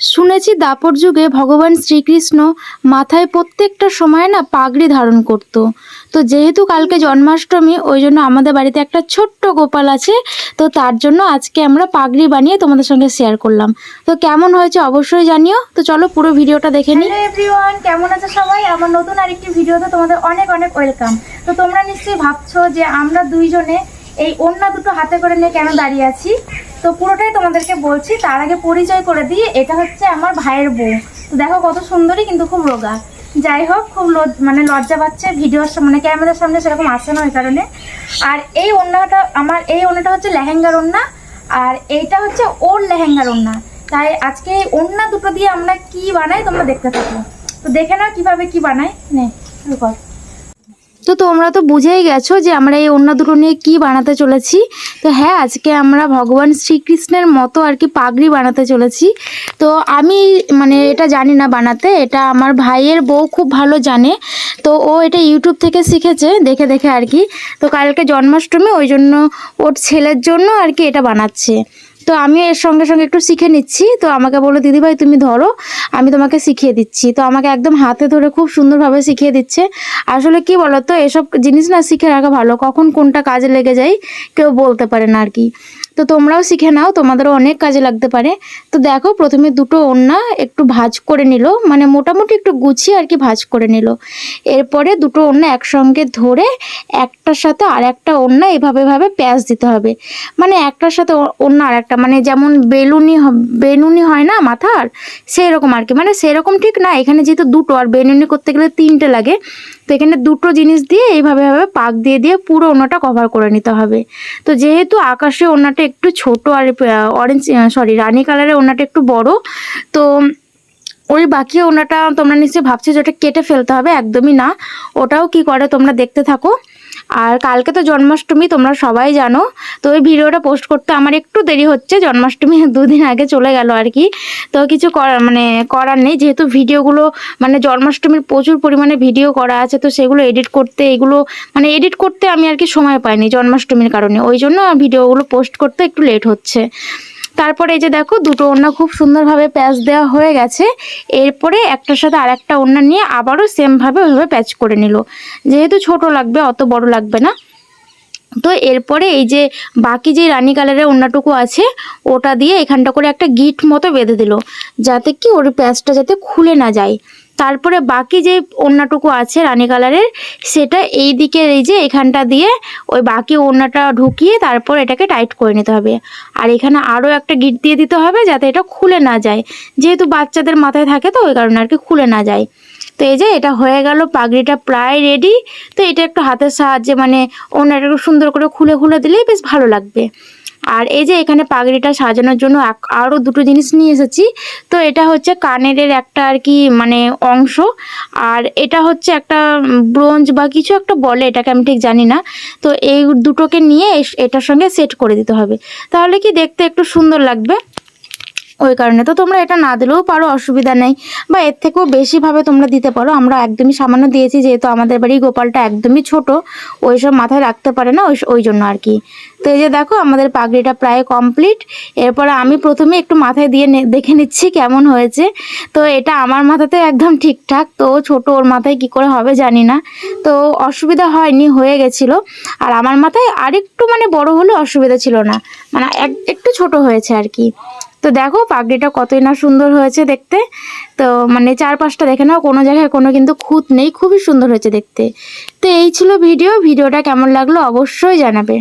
শুনেছি দাপর যুগে ভগবান শ্রীকৃষ্ণ মাথায় প্রত্যেকটা সময় না পাগড়ি ধারণ করত। তো যেহেতু কালকে জন্মাষ্টমী, ওই জন্য আমাদের বাড়িতে একটা ছোট্ট গোপাল আছে, তো তার জন্য আজকে আমরা পাগড়ি বানিয়ে তোমাদের সঙ্গে শেয়ার করলাম। তো কেমন হয়েছে অবশ্যই জানিও। তো চলো পুরো ভিডিওটা দেখে নিই। এভরিওয়ান কেমন আছে সবাই? আমার নতুন আরেকটি ভিডিওতে তোমাদের অনেক অনেক ওয়েলকাম তো তোমরা নিশ্চয়ই ভাবছ যে আমরা দুইজনে এই অন্য দুটো হাতে করে নিয়ে কেন দাঁড়িয়ে আছি? তো পুরোটাই তোমাদেরকে বলছি, তার আগে পরিচয় করে দিই, এটা হচ্ছে আমার ভাইয়ের বউ। তো দেখো কত সুন্দরী, কিন্তু খুব রোগা। যাই হোক, খুব মানে লজ্জা পাচ্ছে ভিডিওর মানে ক্যামেরার সামনে সেরকম আসে না ওই কারণে। আর এই ওড়নাটা আমার এই ওড়নাটা হচ্ছে লেহেঙ্গার ওড়না, আর এইটা হচ্ছে ওর লেহেঙ্গার ওড়না। তাই আজকে ওড়না দুটো দিয়ে আমরা কি বানাই তোমরা দেখতে থাকো। তো দেখে নাও কীভাবে কি বানাই। নে কর। তো তোমরা তো বুঝেই গেছো যে আমরা এই অন্য দুটো নিয়ে কী বানাতে চলেছি। তো হ্যাঁ আজকে আমরা ভগবান শ্রীকৃষ্ণের মতো আর কি পাগড়ি বানাতে চলেছি। তো আমি মানে এটা জানি না বানাতে, এটা আমার ভাইয়ের বউ খুব ভালো জানে। তো ও এটা ইউটিউব থেকে শিখেছে, দেখে দেখে আর কি। তো কালকে জন্মাষ্টমী, ওই জন্য ওর ছেলের জন্য আর কি এটা বানাচ্ছে। তো আমি এর সঙ্গে সঙ্গে একটু শিখে নিচ্ছি। তো আমাকে বলল দিদিভাই তুমি ধরো, আমি তোমাকে শিখিয়ে দিচ্ছি। তো আমাকে একদম হাতে ধরে খুব সুন্দরভাবে শিখিয়ে দিচ্ছে। আসলে কি বলো তো এসব জিনিস না শিখে রাখা ভালো। কখন কোনটা কাজে লেগে যায় কেউ বলতে পারে না আর কি। তো তোমরাও শিখে নাও, তোমাদেরও অনেক কাজে লাগতে পারে। তো দেখো, প্রথমে দুটো ওড়না একটু ভাজ করে নিল মানে মোটামুটি একটু গুছিয়ে আর কি ভাজ করে নিল। এরপরে দুটো ওড়না একসঙ্গে ধরে একটার সাথে আর একটা ওড়না এভাবে এভাবে প্যাঁচ দিতে হবে। মানে একটার সাথে ও- অন্য আর একটা মানে যেমন বেলুনি বেনুনি হয় না মাথার? সেই রকম আর কি। মানে সেরকম ঠিক না। এখানে যেহেতু দুটো, আর বেনুনি করতে গেলে তিনটে লাগে। তো এখানে দুটো জিনিস দিয়ে এইভাবে এভাবে পাক দিয়ে দিয়ে পুরো ওনাটা কভার করে নিতে হবে। তো যেহেতু আকাশে ওনাটা একটু ছোট আর অরেঞ্জ সরি রানি কালারের ওনাটা একটু বড়, তো ওই বাকি ওনাটা তোমরা নিশ্চয়ই ভাবছ যে ওটা কেটে ফেলতে হবে? একদমই না। ওটাও কি করে তোমরা দেখতে থাকো। আর কালকে তো জন্মাষ্টমী, তোমরা সবাই জানো। তো ওই ভিডিওটা পোস্ট করতে আমার একটু দেরি হচ্ছে, জন্মাষ্টমী দুদিন আগে চলে গেল আর কি। তো কিছু করার মানে করার নেই, যেহেতু ভিডিওগুলো মানে জন্মাষ্টমীর প্রচুর পরিমাণে ভিডিও করা আছে, তো সেগুলো এডিট করতে, এগুলো মানে এডিট করতে আমি আর কি সময় পাইনি জন্মাষ্টমীর কারণে। ওই জন্য ভিডিওগুলো পোস্ট করতে একটু লেট হচ্ছে। তারপরে এই যে দেখো, দুটো ওড়না খুব সুন্দরভাবে প্যাচ দেওয়া হয়ে গেছে। এরপরে একটার সাথে আর একটা ওড়না নিয়ে আবারও সেমভাবে ওইভাবে প্যাচ করে নিল। যেহেতু ছোট লাগবে, অত বড় লাগবে না। তো এরপরে এই যে বাকি যে রানী কালারের ওড়নাটুকু আছে, ওটা দিয়ে এখানটা করে একটা গিট মতো বেঁধে দিল, যাতে কি ওর প্যাচটা যাতে খুলে না যায়। তারপরে বাকি যে ওড়নাটুকু আছে রানী কালারের, সেটা এই দিকে এই যে এখানটা দিয়ে ওই বাকি ওড়নাটা ঢুকিয়ে তারপর এটাকে টাইট করে নিতে হবে। আর এখানে আরও একটা গিট দিয়ে দিতে হবে যাতে এটা খুলে না যায়। যেহেতু বাচ্চাদের মাথায় থাকে তো, ওই কারণে আর কি খুলে না যায়। তো এই যে এটা হয়ে গেল, পাগড়িটা প্রায় রেডি তো এটা একটু হাতের সাহায্যে মানে ওনাটা একটু সুন্দর করে খুলে খুলে দিলেই বেশ ভালো লাগবে। আর এই যে এখানে পাগড়িটা সাজানোর জন্য আরও দুটো জিনিস নিয়ে এসেছি। তো এটা হচ্ছে কানের একটা আর কি মানে অংশ। আর এটা হচ্ছে একটা ব্রোঞ্জ বা কিছু একটা বলে, এটাকে আমি ঠিক জানি না। তো এই দুটোকে নিয়ে এটার সঙ্গে সেট করে দিতে হবে। তাহলে কি দেখতে একটু সুন্দর লাগবে? ওই কারণে। তো তোমরা এটা না দিলেও পারো, অসুবিধা নেই। বা এর থেকেও বেশিভাবে তোমরা দিতে পারো। আমরা একদমই সামান্য দিয়েছি, যেহেতু আমাদের বাড়ি গোপালটা একদমই ছোট, ওই সব মাথায় রাখতে পারে না, ওই জন্য আর কি। তো এই যে দেখো, আমাদের পাগড়িটা প্রায় কমপ্লিট এরপরে আমি প্রথমে একটু মাথায় দিয়ে দেখে নিচ্ছি কেমন হয়েছে। তো এটা আমার মাথাতে একদম ঠিকঠাক। তো ছোট ওর মাথায় কি করে হবে জানি না। তো অসুবিধা হয়নি, হয়ে গেছিল। আর আমার মাথায় আরেকটু মানে বড় হলে অসুবিধা ছিল না। মানে এক একটু ছোট হয়েছে আর কি। তো দেখো পাগড়িটা কতই না সুন্দর হয়েছে দেখতে। তো মানে চারপাশটা দেখে নাও, কোনো জায়গায় কোনো কিন্তু খুঁত নেই, খুবই সুন্দর হয়েছে দেখতে। তো এই ছিল ভিডিও, ভিডিওটা কেমন লাগল অবশ্যই জানাবে।